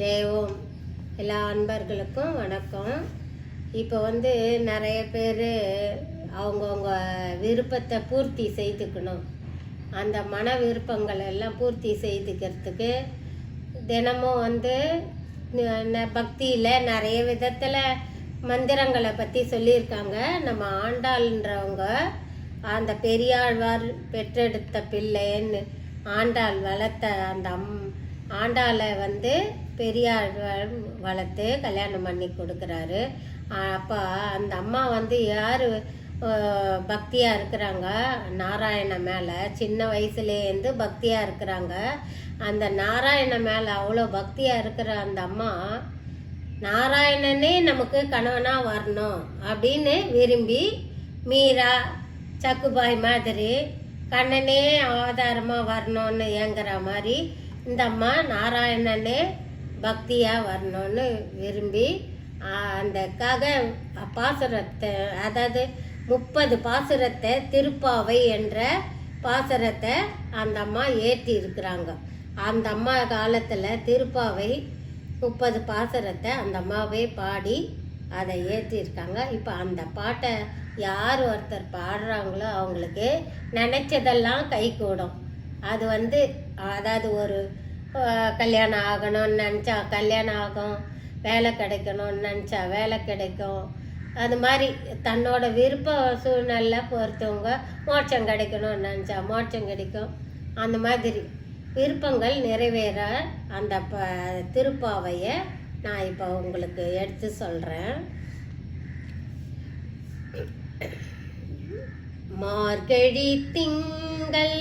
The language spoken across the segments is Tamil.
ஜெயவோம் எல்லா அன்பர்களுக்கும் வணக்கம். இப்போ வந்து நிறைய பேர் அவங்கவுங்க விருப்பத்தை பூர்த்தி செய்துக்கணும். அந்த மன விருப்பங்கள் எல்லாம் பூர்த்தி செய்துக்கிறதுக்கு தினமும் வந்து பக்தியில் நிறைய விதத்தில் மந்திரங்களை பற்றி சொல்லியிருக்காங்க. நம்ம ஆண்டாள்ன்றவங்க அந்த பெரியாழ்வார் பெற்றெடுத்த பிள்ளைன்னு ஆண்டாள் வளர்த்த அந்த அம் ஆண்டாளை வந்து பெரியார் வளர்த்து கல்யாணம் பண்ணி கொடுக்குறாரு. அப்போ அந்த அம்மா வந்து யார் பக்தியாக இருக்கிறாங்க? நாராயண மேலே. சின்ன வயசுலேருந்து பக்தியாக இருக்கிறாங்க. அந்த நாராயண மேலே அவ்வளோ பக்தியாக இருக்கிற அந்த அம்மா நாராயணனே நமக்கு கணவனாக வரணும் அப்படின்னு விரும்பி மீரா சக்குபாய் மாதிரி கண்ணனே ஆதாரமாக வரணும்னு ஏங்குற மாதிரி இந்த அம்மா நாராயணனே பக்தியாக வரணும்னு விரும்பி அந்தக்காக பாசுரத்தை அதாவது முப்பது பாசுரத்தை திருப்பாவை என்ற பாசுரத்தை அந்த அம்மா ஏற்றி இருக்கிறாங்க அந்த அம்மா காலத்தில் திருப்பாவை முப்பது பாசுரத்தை அந்த அம்மாவே பாடி அதை ஏற்றிருக்காங்க. இப்போ அந்த பாட்டை யார் ஒருத்தர் பாடுறாங்களோ அவங்களுக்கு நினச்சதெல்லாம் கை கூடும் அது வந்து அதாவது ஒரு கல்யாணம் ஆகணும்னு நினச்சா கல்யாணம் ஆகும் வேலை கிடைக்கணும்னு நினச்சா வேலை கிடைக்கும். அது மாதிரி தன்னோட விருப்ப சூழ்நிலை பொறுத்தவங்க மோட்சம் கிடைக்கணும்னு நினச்சா மோட்சம் கிடைக்கும். அந்த மாதிரி விருப்பங்கள் நிறைவேற அந்த ப திருப்பாவையை நான் இப்போ உங்களுக்கு எடுத்து சொல்கிறேன் மார்கழி திங்கள்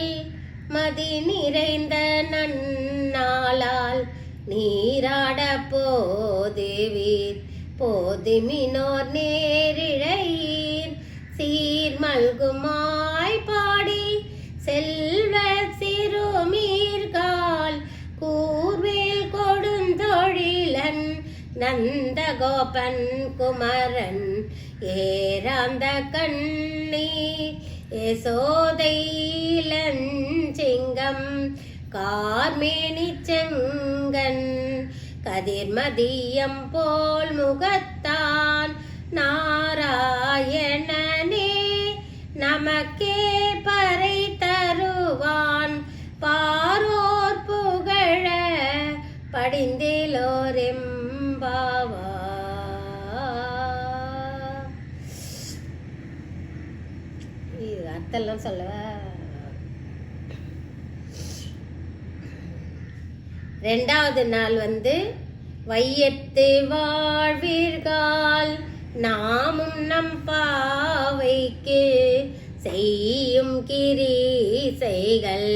மதி நிறைந்த நன்னாளால் நீராட போதுவீர். போதுமினோர் நேரிழையீர். சீர்மல்குமாய் பாடி செல்வ சிறுமீர்கால் கூர்வேல் கொடுந்தொழிலன் நந்தகோபன் குமரன். ஏராந்த கண்ணீர் கண்ணி யசோதைலஞ்சிங்கம் கார்மேனி செங்கன் கதிர்மதியம் போல் முகத்தான் நாராயணனே. நமக்கே பறை தருவான் பாரோர் புகழ படிந்திலோரெம்பாவான் கத்தெல்லாம் அர்த்தம்லாம் ரெண்டாவது நாள் வந்து வையத்து வாழ்வீர்கள் நாமும் நம் பாவைக்கு செய்யும் கிரீசைகள்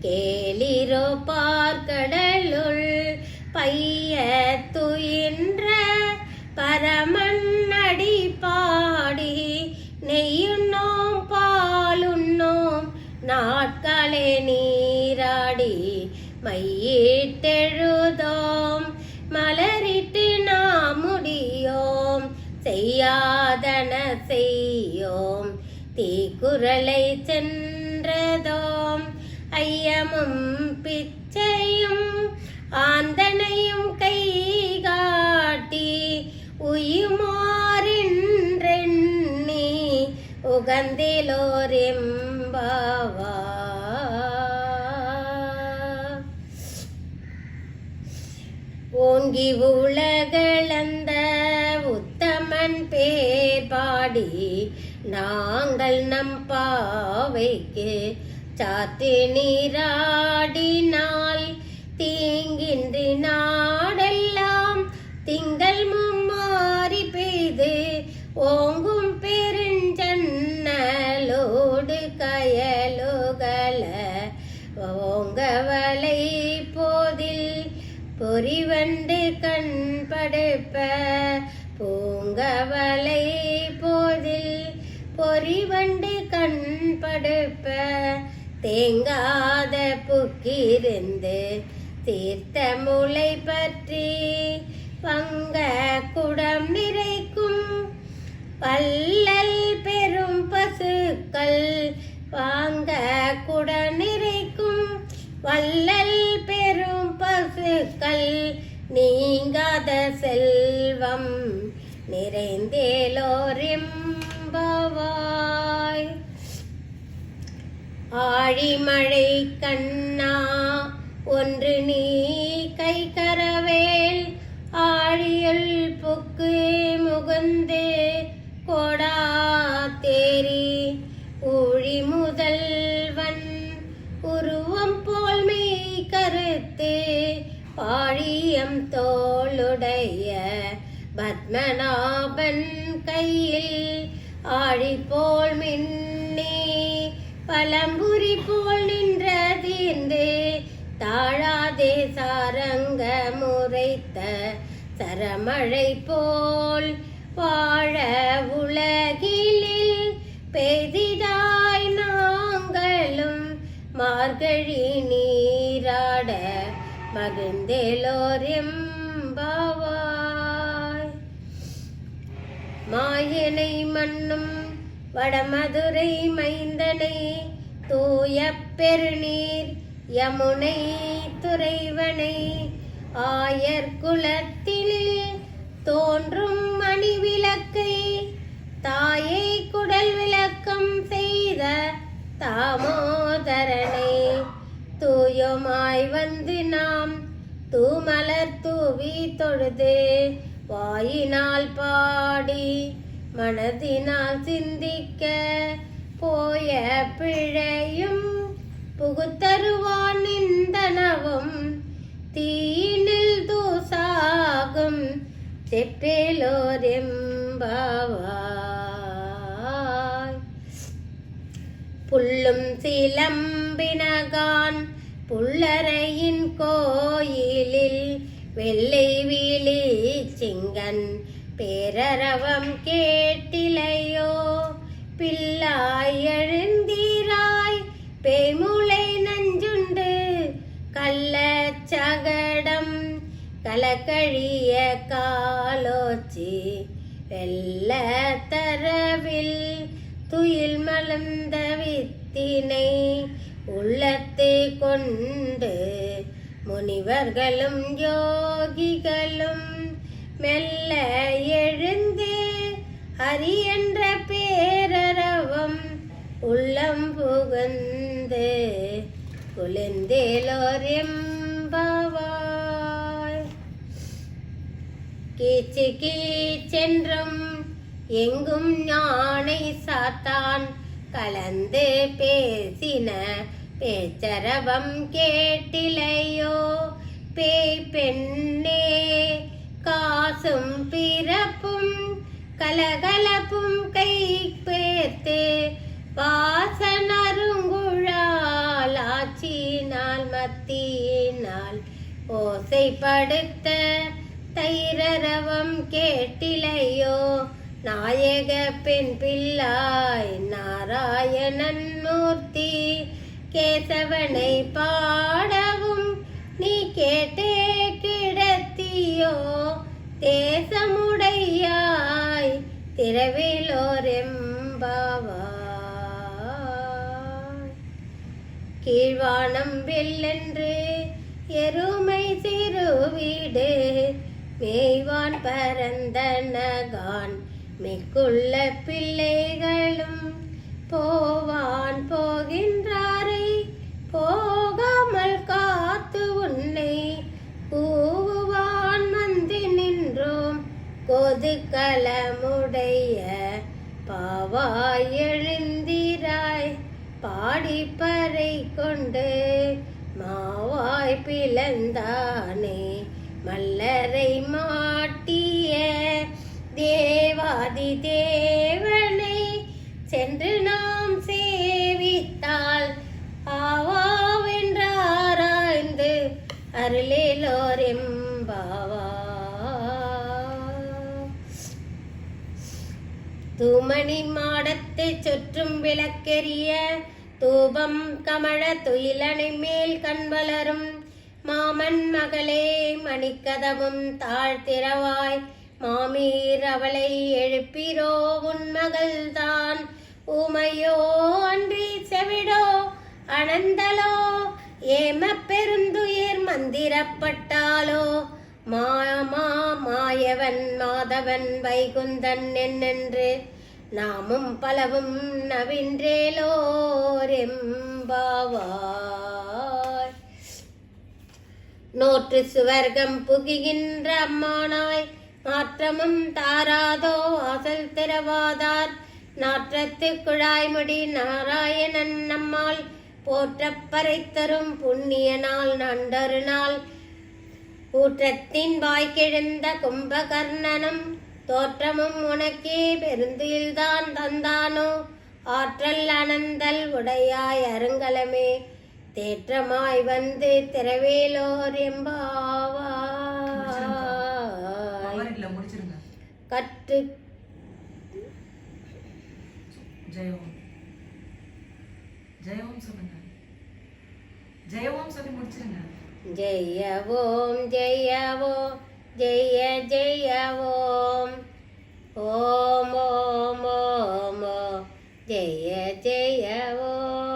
கேளிரோ பார்க்கடலுள் பைய துயின்ற பரமன் அடி பாடி நெய்யுண்ணோ நாட்களே நீராடி மையிட்டெழுதோம் மலரிட்டு நாம் முடியோம். செய்யாதன செய்யோம். தீக்குரலை சென்றதோம். ஐயமும் பிச்சையும் ஆந்தனையும் கை காட்டி உயுமாறின்றெண்ணி உயுமாறென்றெண்ணி உகந்திலோரெம்பாவா ஓங்கி உலகளந்த உத்தமன் பேர் பாடி நாங்கள் நம் பாவைக்கு சாத்தி நீரா பொறிவண்டு கண் படுப்ப பூங்கவலை போதில் பொறிவண்டு கண் படுப்ப தேங்காத புக்கிருந்து தீர்த்த முளை பற்றி பங்க குடம் நிறைக்கும். பல்லல் பெரும் பசுக்கள் வாங்க குட நிறைக்கும். வல்லல் கல் நீங்காத செல்வம் நிறைந்தேலோரிம்பவாய். ஆழிமழை கண்ணா ஒன்று நீ கை பத்மநாபன் கையில் ஆழி போல் மின்னே பழம்புரி போல் நின்றதீர்ந்து தாழாதே சாரங்க முறைத்த சரமழை போல் வாழ உலகிலில் பெய்திடாய் நாங்களும் மார்கழி நீராட மகிழ்ந்தேலோரெம்பாவாய் மாயனை மண்ணும் வடமதுரை மைந்தனை தூய பெருநீர் யமுனை துறைவனை. ஆயர் குலத்தினில் தோன்றும் மணி விளக்கை தாயை குடல் விளக்கம் செய்த தாமோதரனை. தூயமாய் வந்து நாம் தூமலர் தூவி தொழுது வாயினால் பாடி மனதினால் சிந்திக்க போய பிழையும் புகுத்தருவான் நிந்தனவும். தீனில் தூசாகும் செப்பேலோரெம்பாவாய் புல்லும் சிலம்பினகான் புல்லறையின் கோயில் பேரரவம் கேட்டிலையோ? பிள்ளாய் எழுந்தீராய் பேமுளை நஞ்சுண்டு கள்ளச்சகடம் கலக்கழிய காலோச்சி வெல்ல தரவில் துயில் மலர்ந்த வித்தினை உள்ளத்தை கொண்டு முனிவர்களும் யோகிகளும் மெல்ல எழுந்து ஹரி என்ற பேரரவம் உள்ளம் புகுந்து குளிர்ந்தேலோரெம்பவாய். கீச்சு கீச்சென்றும் எங்கும் ஞானை சாத்தான் கலந்து பேசின பேச்சரவம் கேட்டிலையோ பேய் பெண்ணே காசும் பிறப்பும் கலகலப்பும் கை பேர்த்து. வாசனருங்குழால் ஆச்சினால் மத்தியினால் ஓசைப்படுத்த தைரரவம் கேட்டிலையோ. நாயக பெண் பிள்ளாய் நாராயணன் மூர்த்தி கேசவனை பாடவும் நீ கேட்டே கிடத்தியோ தேசமுடையாய் திரவிலோரெம்பாவாய் கீழ்வானம் வெல்லென்று எருமை சிறு வீடு மேய்வான் பரந்த நகான் மிக்குள்ள பிள்ளைகளும் போவான் போகின்றாரை போகாமல் காத்து உன்னை கொதுக்கலமுடைய பாவாய் எழுந்திராய் பாடிப்பறை கொண்டு மாவாய் பிளந்தானே. மல்லரை மாட்டிய தேவாதி தேவனை சென்று நாம் சேவித்தால். ஆவாவென்றாராய்ந்து அருளே தூமணி மாடத்தை சுற்றும் விளக்கெரிய தூபம் கமழ துயிலனை மேல் கண்வளரும் மாமன் மகளே மணிக்கதவும் தாழ்த்திரவாய் மாமீர் அவளை எழுப்பிரோ உன் மகள்தான். ஊமையோ அன்றி செவிடோ அனந்தலோ. ஏம பெருந்துயிர் மந்திரப்பட்டாலோ. மாமா மாயவன் மாதவன் வைகுந்தன் என்னென்று நாமும் பலவும் நவின்றேலோரெம்பாவாய். நோற்று சுவர்க்கம் புகுகின்ற அம்மானாய் மாற்றமும் தாராதோ அசல் திரவாதார் நாற்றத்து குழாய்முடி நாராயணன் நம்மால் போற்றப்பறை தரும் புண்ணிய நாள் நண்டரு நாள் ஊற்றத்தின் வாய்க்கெழுந்த கும்பகர்ணனும் தோற்றமும் உனக்கே பெருந்துயில்தான் தந்தானோ? ஆற்றல் அனந்தல் உடையாய் அருங்கலமே தேற்றமாய் வந்து திரவேலோர் முடிச்சிருங்க. கற்று ஜெய ஓம் ஜெய ஓம் சொல்லுங்க. ஜெய ஓம் சொல்லி முடிச்சிருங்க. ജയ ഓം ജയ ഓം ജയ ജയ ഓം ഓം ഓം ഓം ജയ ജയ ഓം